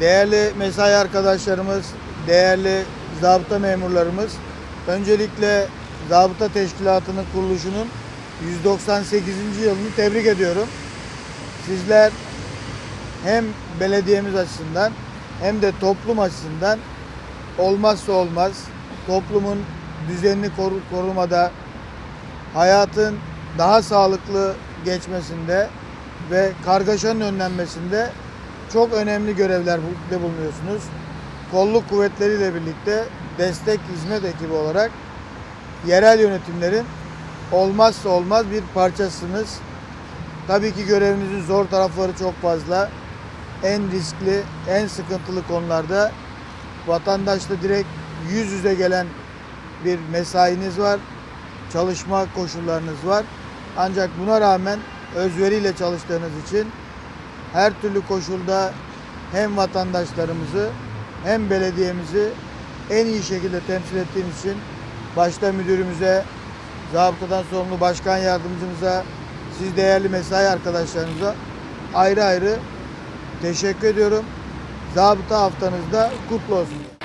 Değerli mesai arkadaşlarımız, değerli zabıta memurlarımız, öncelikle zabıta teşkilatının kuruluşunun 198. yılını tebrik ediyorum. Sizler hem belediyemiz açısından hem de toplum açısından olmazsa olmaz toplumun düzenini koru- korumada, hayatın daha sağlıklı geçmesinde ve kargaşanın önlenmesinde çok önemli görevler bu- bulunuyorsunuz. Kolluk kuvvetleriyle birlikte destek hizmet ekibi olarak yerel yönetimlerin olmazsa olmaz bir parçasınız. Tabii ki görevinizin zor tarafları çok fazla. En riskli, en sıkıntılı konularda vatandaşla direkt yüz yüze gelen bir mesainiz var. Çalışma koşullarınız var. Ancak buna rağmen özveriyle çalıştığınız için her türlü koşulda hem vatandaşlarımızı hem belediyemizi en iyi şekilde temsil ettiğiniz için başta müdürümüze, zabıtadan sorumlu başkan yardımcımıza, siz değerli mesai arkadaşlarınıza ayrı ayrı teşekkür ediyorum. Zabıta haftanızda kutlu olsun.